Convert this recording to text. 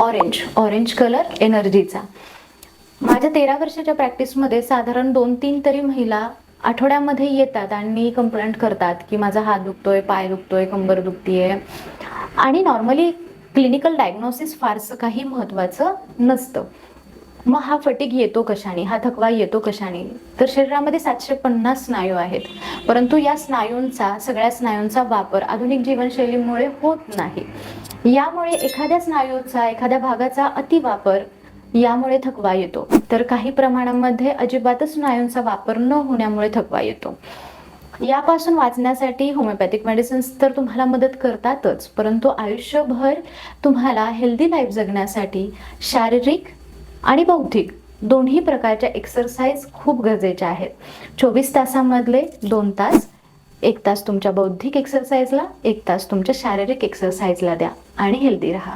Orange orange colour एनर्जीचा. माझ्या तेरा वर्षाच्या प्रॅक्टिसमध्ये साधारण दोन तीन तरी महिला आठवड्यामध्ये येतात आणि कंप्लेंट करतात की माझा हात दुखतोय पाय दुखतोय कंबर दुखतीये. आणि नॉर्मली क्लिनिकल डायग्नोसिस फारसं काही महत्त्वाचं नसतं. मग हा फटीक येतो कशाने? हा थकवा येतो कशाने? तर शरीरामध्ये सातशे पन्नास स्नायू आहेत. परंतु या स्नायूंचा सगळ्या स्नायूंचा वापर आधुनिक जीवनशैलीमुळे होत नाही. यामुळे एखाद्या स्नायूचा एखाद्या भागाचा अतिवापर यामुळे थकवा येतो. तर काही प्रमाणामध्ये अजिबातच स्नायूंचा वापर न होण्यामुळे थकवा येतो. यापासून वाचण्यासाठी होमिओपॅथिक मेडिसिन्स तर तुम्हाला मदत करतातच. परंतु आयुष्यभर तुम्हाला हेल्दी लाईफ जगण्यासाठी शारीरिक आणि बौद्धिक दोन्ही प्रकारच्या एक्सरसाइज खूप गरजेच्या आहेत. चोवीस तासामधले दोन तास एक तास तुमच्या बौद्धिक एक्सरसाइजला एक तास तुमच्या शारीरिक एक्सरसाइजला द्या आणि हेल्दी राहा.